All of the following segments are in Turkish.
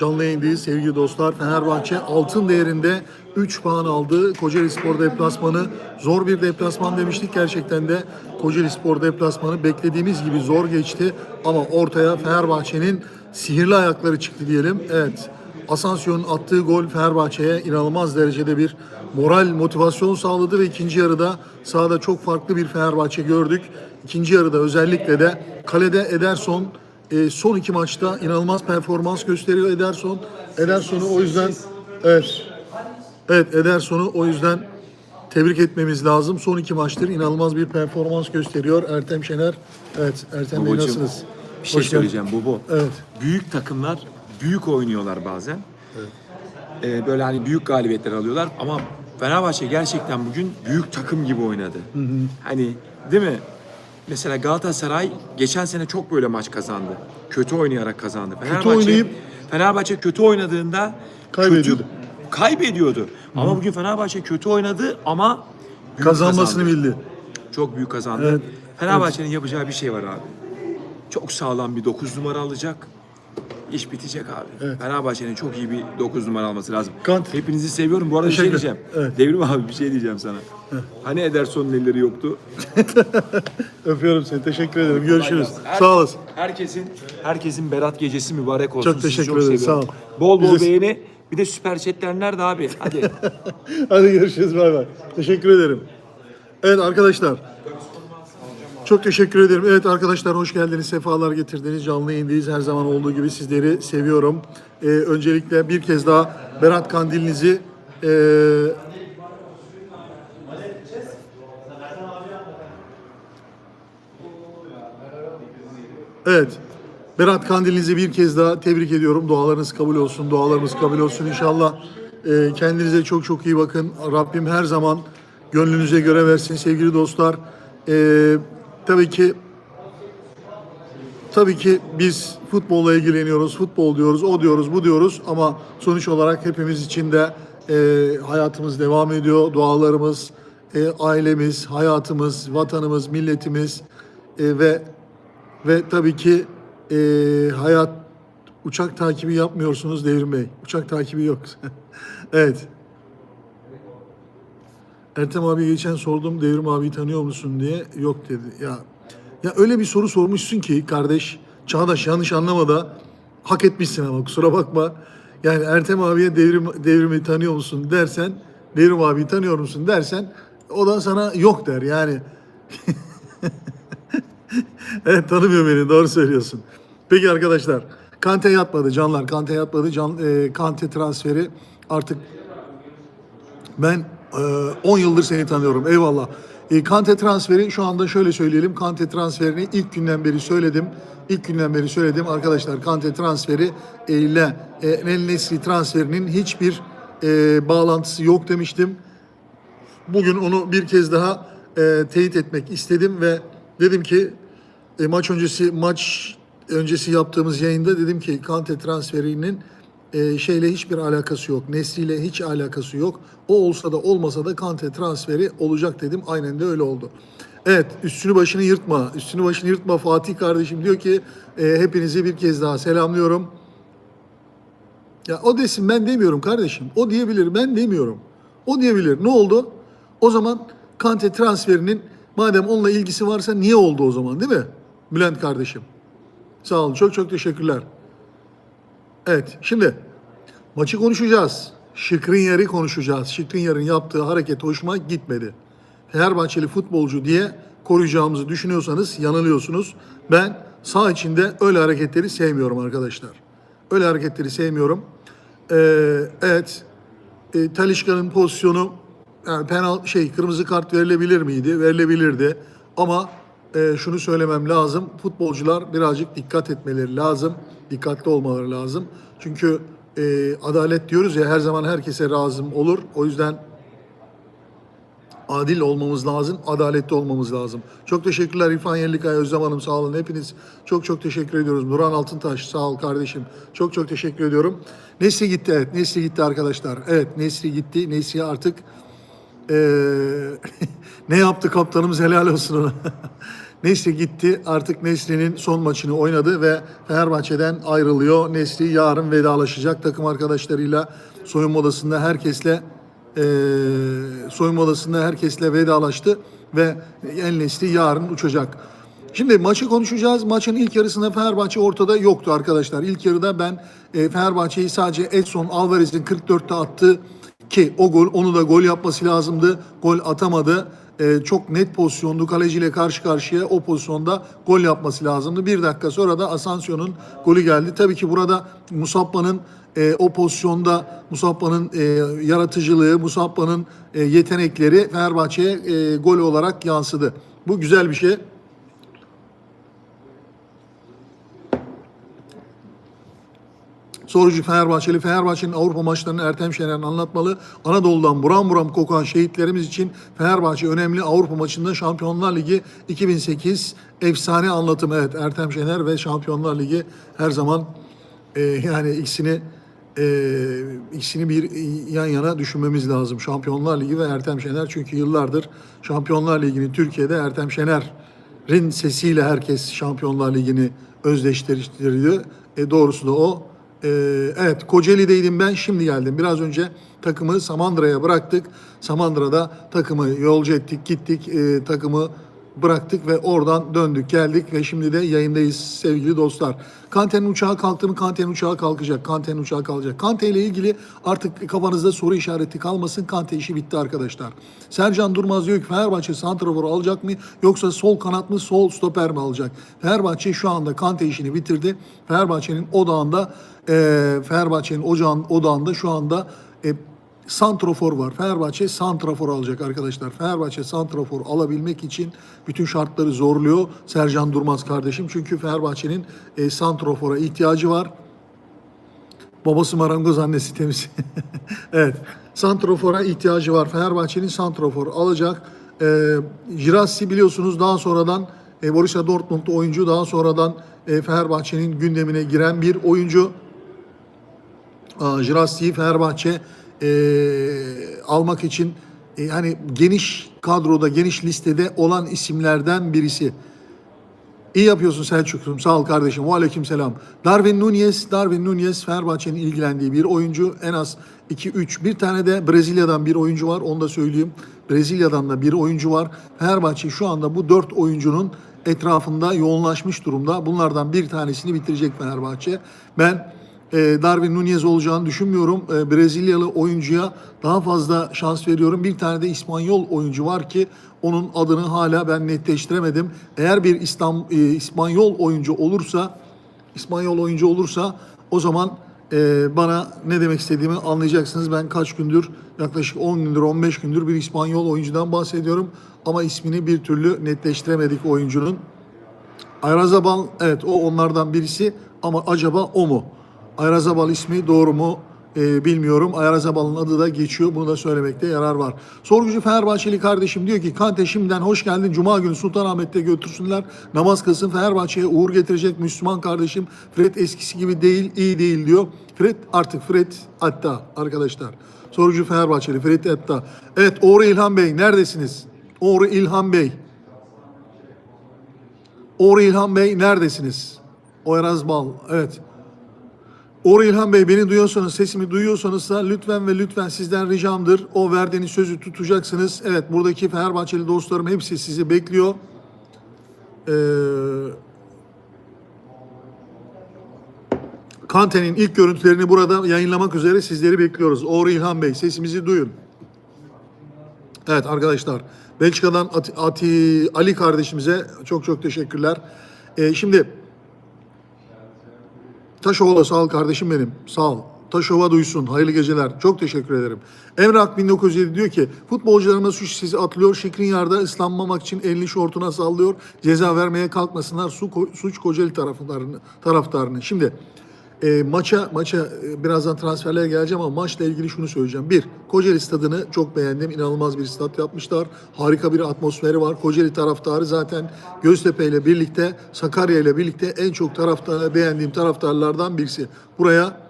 Canlı yayındayız sevgili dostlar. Fenerbahçe altın değerinde 3 puan aldı. Kocaeli Spor deplasmanı zor bir deplasman demiştik. Gerçekten de Kocaeli Spor deplasmanı beklediğimiz gibi zor geçti. Ama ortaya Fenerbahçe'nin sihirli ayakları çıktı diyelim. Evet Asansiyon'un attığı gol Fenerbahçe'ye inanılmaz derecede bir moral, motivasyon sağladı ve ikinci yarıda sahada çok farklı bir Fenerbahçe gördük. İkinci yarıda özellikle de kalede Ederson e, son iki maçta inanılmaz performans gösteriyor Ederson. Ederson'u o yüzden evet, evet Ederson'u o yüzden tebrik etmemiz lazım. Son iki maçtır inanılmaz bir performans gösteriyor Ertem Şener. Evet Ertem Bey Babacığım, nasılsınız? Bir şey Hoş geldin. söyleyeceğim Bobo. Evet. Büyük takımlar büyük oynuyorlar bazen. Ee, böyle hani büyük galibiyetler alıyorlar ama Fenerbahçe gerçekten bugün büyük takım gibi oynadı. Hani değil mi? Mesela Galatasaray geçen sene çok böyle maç kazandı. Kötü oynayarak kazandı. Fenerbahçe, oynayıp- Fenerbahçe kötü oynadığında Kaybediyordu. Kötü, kaybediyordu. Ama bugün Fenerbahçe kötü oynadı ama büyük Kazanmasını kazandı. bildi. Çok büyük kazandı. Evet. Fenerbahçe'nin yapacağı bir şey var abi. Çok sağlam bir 9 numara alacak. İş bitecek abi. Evet. Fenerbahçe'nin çok iyi bir 9 numara alması lazım. Kant. Hepinizi seviyorum. Bu arada bir şey diyeceğim. Evet. Devrim abi bir şey diyeceğim sana. Hani Ederson'un elleri yoktu? Öpüyorum seni. Teşekkür ederim. Görüşürüz. Her- Sağ olasın. Herkesin herkesin Berat gecesi mübarek olsun. Çok teşekkür ederim, sağ ol. Bol bol Biz de- beğeni. Bir de süper chatler nerede abi? Hadi. Hadi görüşürüz. Bay bay. Teşekkür ederim. Evet arkadaşlar. Çok teşekkür ederim. Evet arkadaşlar hoş geldiniz. Sefalar getirdiniz. Canlı yayındayız. Her zaman olduğu gibi sizleri seviyorum. Ee, öncelikle bir kez daha Berat Kandilinizi ee, Evet. Berat Kandilinizi bir kez daha tebrik ediyorum. Dualarınız kabul olsun, dualarımız kabul olsun inşallah. Ee, kendinize çok çok iyi bakın. Rabbim her zaman gönlünüze göre versin sevgili dostlar. Ee, tabii ki tabii ki biz futbolla ilgileniyoruz, futbol diyoruz, o diyoruz, bu diyoruz ama sonuç olarak hepimiz için de e, hayatımız devam ediyor. Dualarımız, e, ailemiz, hayatımız, vatanımız, milletimiz e, ve ve tabii ki e, hayat uçak takibi yapmıyorsunuz Devrim Bey. Uçak takibi yok. evet. Ertem abi geçen sordum Devrim abi tanıyor musun diye. Yok dedi. Ya ya öyle bir soru sormuşsun ki kardeş Çağdaş yanlış anlama da hak etmişsin ama kusura bakma. Yani Ertem abiye devrim, devrimi tanıyor musun dersen Devrim abi tanıyor musun dersen o da sana yok der yani. evet tanımıyor beni doğru söylüyorsun. Peki arkadaşlar Kante yatmadı canlar Kante yatmadı can, e, Kante transferi artık ben 10 yıldır seni tanıyorum. Eyvallah. E, Kante transferi şu anda şöyle söyleyelim. Kante transferini ilk günden beri söyledim. İlk günden beri söyledim. Arkadaşlar Kante transferi e, ile e, El Nesri transferinin hiçbir e, bağlantısı yok demiştim. Bugün onu bir kez daha e, teyit etmek istedim ve dedim ki e, maç öncesi maç öncesi yaptığımız yayında dedim ki Kante transferinin e, şeyle hiçbir alakası yok. Nesli'yle hiç alakası yok. O olsa da olmasa da Kante transferi olacak dedim. Aynen de öyle oldu. Evet üstünü başını yırtma. Üstünü başını yırtma Fatih kardeşim diyor ki e, hepinizi bir kez daha selamlıyorum. Ya o desin ben demiyorum kardeşim. O diyebilir ben demiyorum. O diyebilir. Ne oldu? O zaman Kante transferinin madem onunla ilgisi varsa niye oldu o zaman değil mi? Bülent kardeşim. Sağ olun. Çok çok teşekkürler. Evet şimdi maçı konuşacağız. Şikrinyar'ı konuşacağız. Şikrinyar'ın yaptığı hareket hoşuma gitmedi. Fenerbahçeli futbolcu diye koruyacağımızı düşünüyorsanız yanılıyorsunuz. Ben sağ içinde öyle hareketleri sevmiyorum arkadaşlar. Öyle hareketleri sevmiyorum. Ee, evet, e, Talişka'nın pozisyonu yani penal şey kırmızı kart verilebilir miydi? Verilebilirdi. Ama e, şunu söylemem lazım. Futbolcular birazcık dikkat etmeleri lazım. Dikkatli olmaları lazım. Çünkü e, adalet diyoruz ya her zaman herkese razım olur. O yüzden adil olmamız lazım, adaletli olmamız lazım. Çok teşekkürler İrfan Yerlikaya, Özlem Hanım sağ olun. Hepiniz çok çok teşekkür ediyoruz. Nurhan Altıntaş sağ ol kardeşim. Çok çok teşekkür ediyorum. Nesli gitti evet, Nesli gitti arkadaşlar. Evet Nesli gitti. Nesli artık ne yaptı kaptanımız helal olsun ona. Nesri gitti. Artık Nesri'nin son maçını oynadı ve Fenerbahçe'den ayrılıyor. Nesri yarın vedalaşacak takım arkadaşlarıyla soyunma odasında herkesle eee soyunma odasında herkesle vedalaştı ve El Nesri yarın uçacak. Şimdi maçı konuşacağız. Maçın ilk yarısında Fenerbahçe ortada yoktu arkadaşlar. İlk yarıda ben e, Fenerbahçe'yi sadece Edson Alvarez'in 44'te attığı ki o gol onu da gol yapması lazımdı. Gol atamadı. E, çok net pozisyondu. Kaleciyle karşı karşıya o pozisyonda gol yapması lazımdı. Bir dakika sonra da Asensio'nun golü geldi. Tabii ki burada Musabba'nın e, o pozisyonda Musabba'nın e, yaratıcılığı, Musabba'nın e, yetenekleri Fenerbahçe'ye e, gol olarak yansıdı. Bu güzel bir şey. Sorucu Fenerbahçeli, Fenerbahçe'nin Avrupa maçlarını Ertem Şener'in anlatmalı. Anadolu'dan buram buram kokan şehitlerimiz için Fenerbahçe önemli Avrupa maçında Şampiyonlar Ligi 2008 efsane anlatım. Evet Ertem Şener ve Şampiyonlar Ligi her zaman e, yani ikisini e, ikisini bir yan yana düşünmemiz lazım. Şampiyonlar Ligi ve Ertem Şener çünkü yıllardır Şampiyonlar Ligi'ni Türkiye'de Ertem Şener'in sesiyle herkes Şampiyonlar Ligi'ni özdeştiriyor. E, doğrusu da o. Ee, evet Kocaeli'deydim ben şimdi geldim. Biraz önce takımı Samandıra'ya bıraktık. Samandıra'da takımı yolcu ettik gittik Ee, takımı bıraktık ve oradan döndük geldik ve şimdi de yayındayız sevgili dostlar. Kante'nin uçağı kalktı mı? Kante'nin uçağı kalkacak. Kante'nin uçağı kalkacak. Kante ile ilgili artık kafanızda soru işareti kalmasın. Kante işi bitti arkadaşlar. Sercan Durmaz diyor ki Fenerbahçe santrafor alacak mı yoksa sol kanat mı sol stoper mi alacak? Fenerbahçe şu anda Kante işini bitirdi. Fenerbahçe'nin odağında e, Fenerbahçe'nin ocağın odağında şu anda e, santrofor var. Fenerbahçe santrafor alacak arkadaşlar. Fenerbahçe santrafor alabilmek için bütün şartları zorluyor Sercan Durmaz kardeşim. Çünkü Fenerbahçe'nin e, santrofora ihtiyacı var. Babası marangoz, annesi temiz. evet. Santrofor'a ihtiyacı var. Fenerbahçe'nin santrofor alacak. E, Girassi biliyorsunuz daha sonradan e, Borussia Dortmund'lu oyuncu daha sonradan e, Fenerbahçe'nin gündemine giren bir oyuncu. Jirassi'yi Fenerbahçe e, almak için e, yani geniş kadroda, geniş listede olan isimlerden birisi. İyi yapıyorsun Selçuk'um. Sağ ol kardeşim. Ve aleyküm selam. Darwin Nunez, Darwin Nunez Fenerbahçe'nin ilgilendiği bir oyuncu. En az 2-3. Bir tane de Brezilya'dan bir oyuncu var. Onu da söyleyeyim. Brezilya'dan da bir oyuncu var. Fenerbahçe şu anda bu dört oyuncunun etrafında yoğunlaşmış durumda. Bunlardan bir tanesini bitirecek Fenerbahçe. Ben Darwin Nunez olacağını düşünmüyorum. E, Brezilyalı oyuncuya daha fazla şans veriyorum. Bir tane de İspanyol oyuncu var ki onun adını hala ben netleştiremedim. Eğer bir İslam, e, İspanyol oyuncu olursa, İspanyol oyuncu olursa o zaman e, bana ne demek istediğimi anlayacaksınız. Ben kaç gündür, yaklaşık 10 gündür, 15 gündür bir İspanyol oyuncudan bahsediyorum. Ama ismini bir türlü netleştiremedik oyuncunun. Ayrazabal evet o onlardan birisi ama acaba o mu? Ayrazabal ismi doğru mu Ee, bilmiyorum. Ayrazabal'ın adı da geçiyor. Bunu da söylemekte yarar var. Sorgucu Fenerbahçeli kardeşim diyor ki Kante şimdiden hoş geldin. Cuma günü Sultanahmet'te götürsünler. Namaz kılsın Fenerbahçe'ye uğur getirecek Müslüman kardeşim. Fred eskisi gibi değil, iyi değil diyor. Fred artık Fred hatta arkadaşlar. Sorucu Fenerbahçeli Fred hatta. Evet Uğur İlhan Bey neredesiniz? Uğur İlhan Bey. Uğur İlhan Bey neredesiniz? Oyraz Bal. Evet. Uğur İlhan Bey beni duyuyorsanız, sesimi duyuyorsanız da lütfen ve lütfen sizden ricamdır. O verdiğiniz sözü tutacaksınız. Evet buradaki Fenerbahçeli dostlarım hepsi sizi bekliyor. Ee, Kante'nin ilk görüntülerini burada yayınlamak üzere sizleri bekliyoruz. Uğur İlhan Bey sesimizi duyun. Evet arkadaşlar Belçika'dan Ati, Ati- Ali kardeşimize çok çok teşekkürler. Ee, şimdi Taşova sağ ol kardeşim benim. Sağ ol. Taşova duysun. Hayırlı geceler. Çok teşekkür ederim. Emrak 1907 diyor ki futbolcularıma suç sizi atılıyor. Şikrinyar'da ıslanmamak için elini şortuna sallıyor. Ceza vermeye kalkmasınlar. Su, suç Kocaeli taraftarını, taraftarını. Şimdi e, maça maça e, birazdan transferlere geleceğim ama maçla ilgili şunu söyleyeceğim. Bir, Kocaeli stadını çok beğendim. İnanılmaz bir stat yapmışlar. Harika bir atmosferi var. Kocaeli taraftarı zaten Göztepe ile birlikte, Sakarya ile birlikte en çok taraftar beğendiğim taraftarlardan birisi. Buraya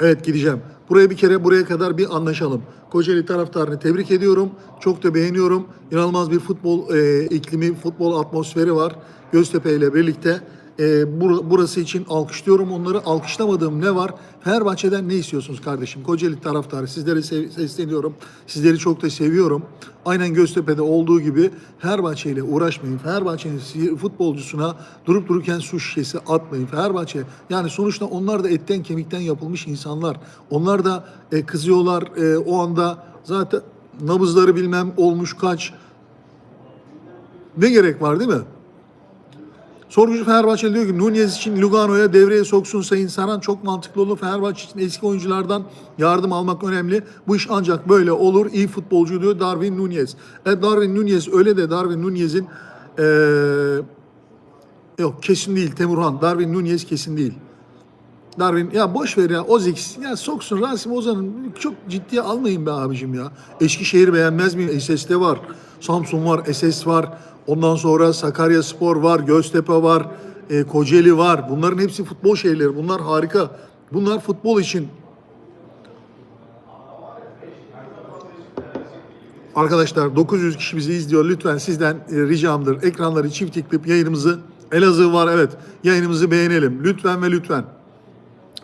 evet gideceğim. Buraya bir kere buraya kadar bir anlaşalım. Kocaeli taraftarını tebrik ediyorum. Çok da beğeniyorum. İnanılmaz bir futbol e, iklimi, futbol atmosferi var. Göztepe ile birlikte. E, bur- burası için alkışlıyorum onları. Alkışlamadığım ne var? Fenerbahçe'den ne istiyorsunuz kardeşim? Kocaeli taraftarı sizlere sesleniyorum. Sizleri çok da seviyorum. Aynen Göztepe'de olduğu gibi Fenerbahçe ile uğraşmayın. Fenerbahçe'nin futbolcusuna durup dururken su şişesi atmayın. Fenerbahçe yani sonuçta onlar da etten kemikten yapılmış insanlar. Onlar da e, kızıyorlar e, o anda zaten nabızları bilmem olmuş kaç. Ne gerek var değil mi? Sorucu Fenerbahçe diyor ki Nunez için Lugano'ya devreye soksun Sayın Saran çok mantıklı olur. Fenerbahçe için eski oyunculardan yardım almak önemli. Bu iş ancak böyle olur. İyi futbolcu diyor Darwin Nunez. E, Darwin Nunez öyle de Darwin Nunez'in eee, yok kesin değil Temurhan. Darwin Nunez kesin değil. Darwin ya boş ver ya Ozix ya soksun Rasim Ozan'ın çok ciddiye almayın be abicim ya. Eskişehir beğenmez miyim? SS'de var. Samsun var, SS var. Ondan sonra Sakarya Spor var, Göztepe var, e, Kocaeli var. Bunların hepsi futbol şeyleri. Bunlar harika. Bunlar futbol için. Arkadaşlar 900 kişi bizi izliyor. Lütfen sizden e, ricamdır. Ekranları çift tıklayıp yayınımızı Elazığ var evet. Yayınımızı beğenelim. Lütfen ve lütfen.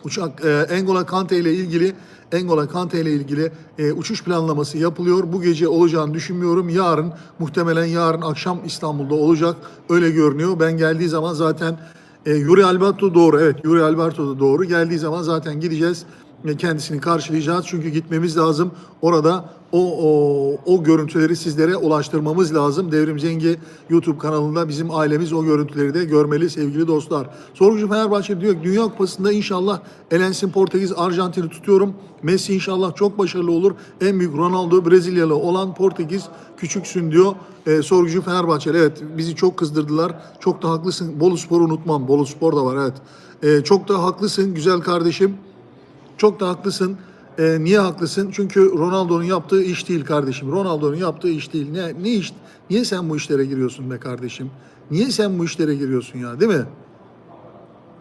Uçak e, Engola Kante ile ilgili Engola Kante ile ilgili e, uçuş planlaması yapılıyor. Bu gece olacağını düşünmüyorum. Yarın muhtemelen yarın akşam İstanbul'da olacak. Öyle görünüyor. Ben geldiği zaman zaten e, Yuri Alberto doğru. Evet Yuri Alberto da doğru. Geldiği zaman zaten gideceğiz. E, kendisini karşılayacağız. Çünkü gitmemiz lazım. Orada o, o, o görüntüleri sizlere ulaştırmamız lazım. Devrim Zengi YouTube kanalında bizim ailemiz o görüntüleri de görmeli sevgili dostlar. Sorgucu Fenerbahçe diyor ki Dünya Kupası'nda inşallah elensin Portekiz Arjantin'i tutuyorum. Messi inşallah çok başarılı olur. En büyük Ronaldo Brezilyalı olan Portekiz küçüksün diyor. Ee, sorgucu Fenerbahçeli evet bizi çok kızdırdılar. Çok da haklısın. Bolu Spor'u unutmam. Bolu Spor da var evet. Ee, çok da haklısın güzel kardeşim. Çok da haklısın. Ee, niye haklısın? Çünkü Ronaldo'nun yaptığı iş değil kardeşim. Ronaldo'nun yaptığı iş değil. Ne, ne iş? Niye sen bu işlere giriyorsun be kardeşim? Niye sen bu işlere giriyorsun ya değil mi?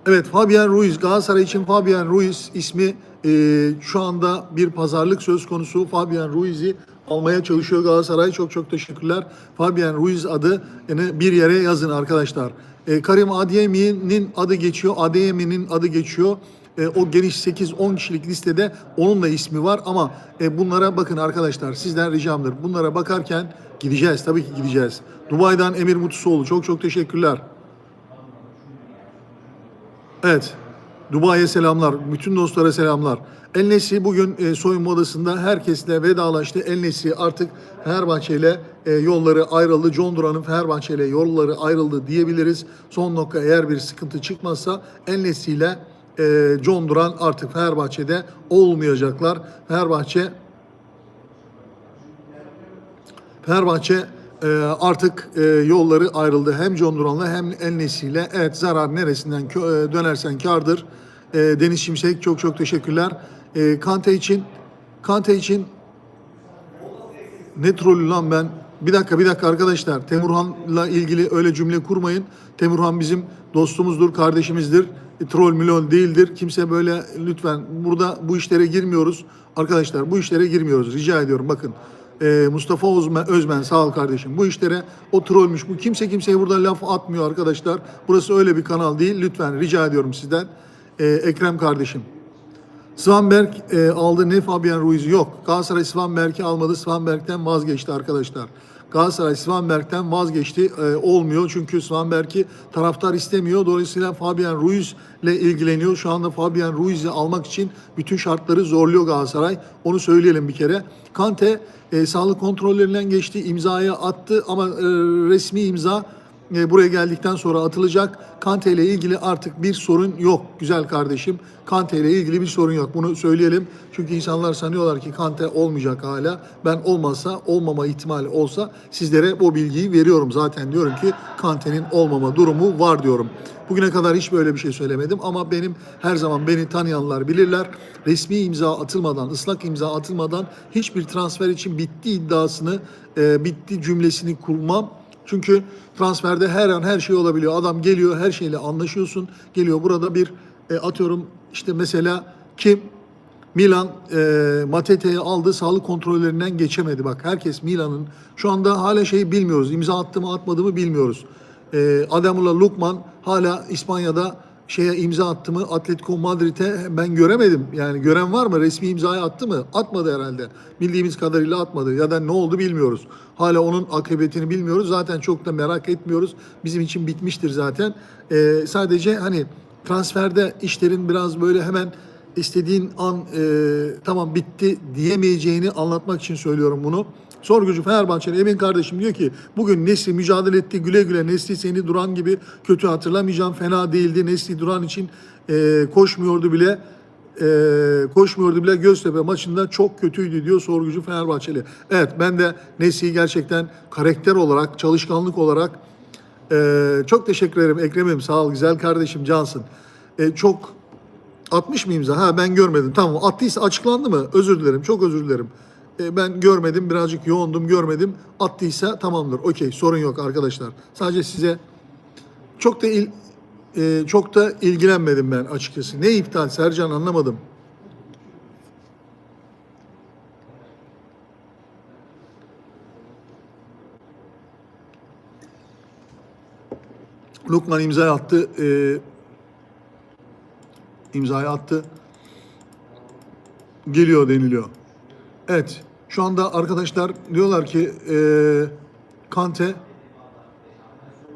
Evet Fabian Ruiz Galatasaray için Fabian Ruiz ismi e, şu anda bir pazarlık söz konusu. Fabian Ruiz'i almaya çalışıyor Galatasaray. Çok çok teşekkürler. Fabian Ruiz adı yani bir yere yazın arkadaşlar. E, Karim Adeyemi'nin adı geçiyor. Adeyemi'nin adı geçiyor. E, o geniş 8-10 kişilik listede onun da ismi var ama e, bunlara bakın arkadaşlar sizden ricamdır. Bunlara bakarken gideceğiz tabii ki gideceğiz. Dubai'den Emir Mutusoğlu çok çok teşekkürler. Evet. Dubai'ye selamlar. Bütün dostlara selamlar. El Nesri bugün e, soyunma odasında herkesle vedalaştı. El Nesri artık Fenerbahçe ile e, yolları ayrıldı. John Duran'ın Fenerbahçe ile yolları ayrıldı diyebiliriz. Son nokta eğer bir sıkıntı çıkmazsa El Nesri ile e, John Duran artık Fenerbahçe'de olmayacaklar. Fenerbahçe Fenerbahçe e, artık e, yolları ayrıldı. Hem John Duran'la hem El Nesri'yle. Evet zarar neresinden kö- e, dönersen kardır. E, Deniz Şimşek çok çok teşekkürler. E, Kante için Kante için ne trolü lan ben? Bir dakika bir dakika arkadaşlar. Temurhan'la ilgili öyle cümle kurmayın. Temurhan bizim dostumuzdur, kardeşimizdir. Troll milyon değildir. Kimse böyle lütfen burada bu işlere girmiyoruz. Arkadaşlar bu işlere girmiyoruz. Rica ediyorum bakın. E, Mustafa Özmen, Özmen sağ ol kardeşim. Bu işlere o trollmüş. Bu kimse kimseye burada laf atmıyor arkadaşlar. Burası öyle bir kanal değil. Lütfen rica ediyorum sizden. E, Ekrem kardeşim. Svanberg e, aldı ne Fabian Ruiz yok. Galatasaray Svanberg'i almadı. Svanberg'ten vazgeçti arkadaşlar. Galatasaray Svanberg'ten vazgeçti. E, olmuyor çünkü Svanberg'i taraftar istemiyor. Dolayısıyla Fabian Ruiz ile ilgileniyor. Şu anda Fabian Ruiz'i almak için bütün şartları zorluyor Galatasaray. Onu söyleyelim bir kere. Kante e, sağlık kontrollerinden geçti. imzaya attı ama e, resmi imza buraya geldikten sonra atılacak. Kante ile ilgili artık bir sorun yok güzel kardeşim. Kante ile ilgili bir sorun yok. Bunu söyleyelim. Çünkü insanlar sanıyorlar ki Kante olmayacak hala. Ben olmazsa olmama ihtimali olsa sizlere o bilgiyi veriyorum. Zaten diyorum ki Kante'nin olmama durumu var diyorum. Bugüne kadar hiç böyle bir şey söylemedim ama benim her zaman beni tanıyanlar bilirler. Resmi imza atılmadan, ıslak imza atılmadan hiçbir transfer için bitti iddiasını, e, bitti cümlesini kurmam. Çünkü transferde her an her şey olabiliyor. Adam geliyor her şeyle anlaşıyorsun. Geliyor burada bir e, atıyorum işte mesela kim Milan e, Matete'yi aldı, sağlık kontrollerinden geçemedi. Bak herkes Milan'ın şu anda hala şeyi bilmiyoruz. İmza attı mı atmadı mı bilmiyoruz. E, Adamula Lukman hala İspanya'da şeye imza attı mı? Atletico Madrid'e ben göremedim. Yani gören var mı? Resmi imzayı attı mı? Atmadı herhalde. Bildiğimiz kadarıyla atmadı. Ya da ne oldu bilmiyoruz. Hala onun akıbetini bilmiyoruz. Zaten çok da merak etmiyoruz. Bizim için bitmiştir zaten. Ee, sadece hani transferde işlerin biraz böyle hemen istediğin an e, tamam bitti diyemeyeceğini anlatmak için söylüyorum bunu. Sorgucu Fenerbahçeli Emin kardeşim diyor ki bugün Nesli mücadele etti güle güle Nesli seni Duran gibi kötü hatırlamayacağım fena değildi Nesli Duran için e, koşmuyordu bile e, koşmuyordu bile Göztepe maçında çok kötüydü diyor sorgucu Fenerbahçeli. Evet ben de Nesli'yi gerçekten karakter olarak çalışkanlık olarak e, çok teşekkür ederim Ekrem'im sağ ol güzel kardeşim cansın. E, çok 60 mı imza? Ha ben görmedim. Tamam attıysa açıklandı mı? Özür dilerim. Çok özür dilerim. E, ben görmedim. Birazcık yoğundum. Görmedim. Attıysa tamamdır. Okey. Sorun yok arkadaşlar. Sadece size çok da il, e, çok da ilgilenmedim ben açıkçası. Ne iptal Sercan anlamadım. Lukman imza attı. E, imzayı attı. Geliyor deniliyor. Evet. Şu anda arkadaşlar diyorlar ki e, Kante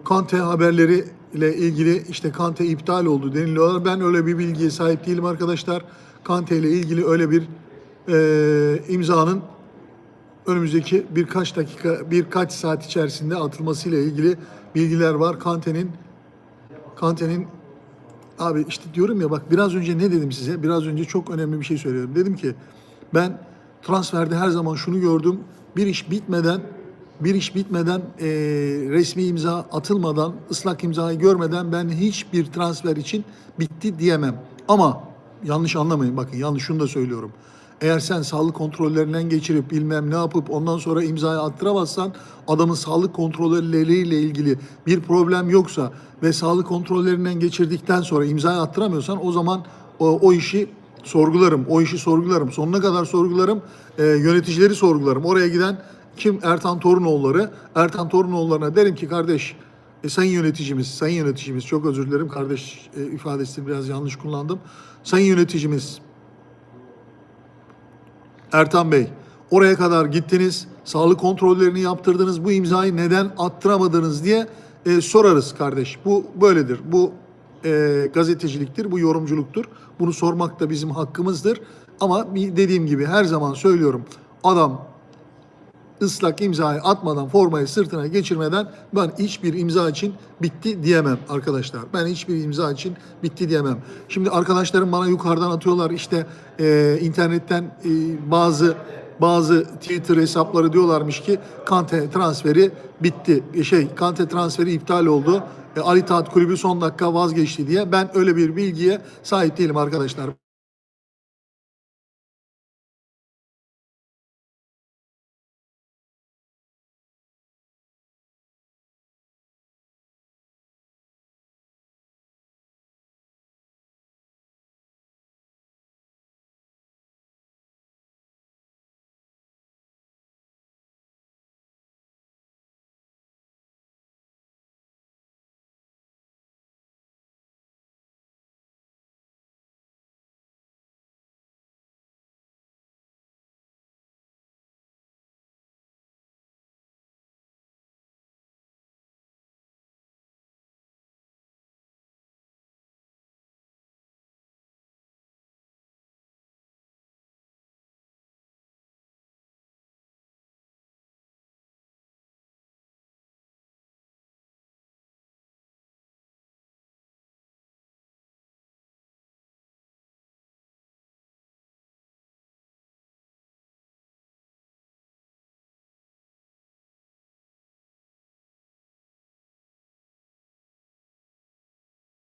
Kante haberleri ile ilgili işte Kante iptal oldu deniliyorlar. Ben öyle bir bilgiye sahip değilim arkadaşlar. Kante ile ilgili öyle bir e, imzanın önümüzdeki birkaç dakika, birkaç saat içerisinde atılmasıyla ilgili bilgiler var. Kante'nin Kante'nin Abi işte diyorum ya bak biraz önce ne dedim size? Biraz önce çok önemli bir şey söylüyorum. Dedim ki ben transferde her zaman şunu gördüm. Bir iş bitmeden bir iş bitmeden eee, resmi imza atılmadan, ıslak imzayı görmeden ben hiçbir transfer için bitti diyemem. Ama yanlış anlamayın bakın yanlış şunu da söylüyorum. Eğer sen sağlık kontrollerinden geçirip bilmem ne yapıp ondan sonra imzayı attıramazsan adamın sağlık kontrolleriyle ilgili bir problem yoksa ve sağlık kontrollerinden geçirdikten sonra imzayı attıramıyorsan o zaman o, o işi sorgularım. O işi sorgularım. Sonuna kadar sorgularım. Ee, yöneticileri sorgularım. Oraya giden kim? Ertan Torunoğulları. Ertan Torunoğullarına derim ki kardeş e, sayın yöneticimiz, sayın yöneticimiz çok özür dilerim kardeş e, ifadesini biraz yanlış kullandım. Sayın yöneticimiz Ertan Bey, oraya kadar gittiniz, sağlık kontrollerini yaptırdınız, bu imzayı neden attıramadınız diye e, sorarız kardeş. Bu böyledir, bu e, gazeteciliktir, bu yorumculuktur. Bunu sormak da bizim hakkımızdır. Ama dediğim gibi her zaman söylüyorum, adam ıslak imzayı atmadan, formayı sırtına geçirmeden ben hiçbir imza için bitti diyemem arkadaşlar. Ben hiçbir imza için bitti diyemem. Şimdi arkadaşlarım bana yukarıdan atıyorlar işte e, internetten e, bazı bazı Twitter hesapları diyorlarmış ki Kante transferi bitti. E, şey Kante transferi iptal oldu. E, Ali Taat Kulübü son dakika vazgeçti diye. Ben öyle bir bilgiye sahip değilim arkadaşlar.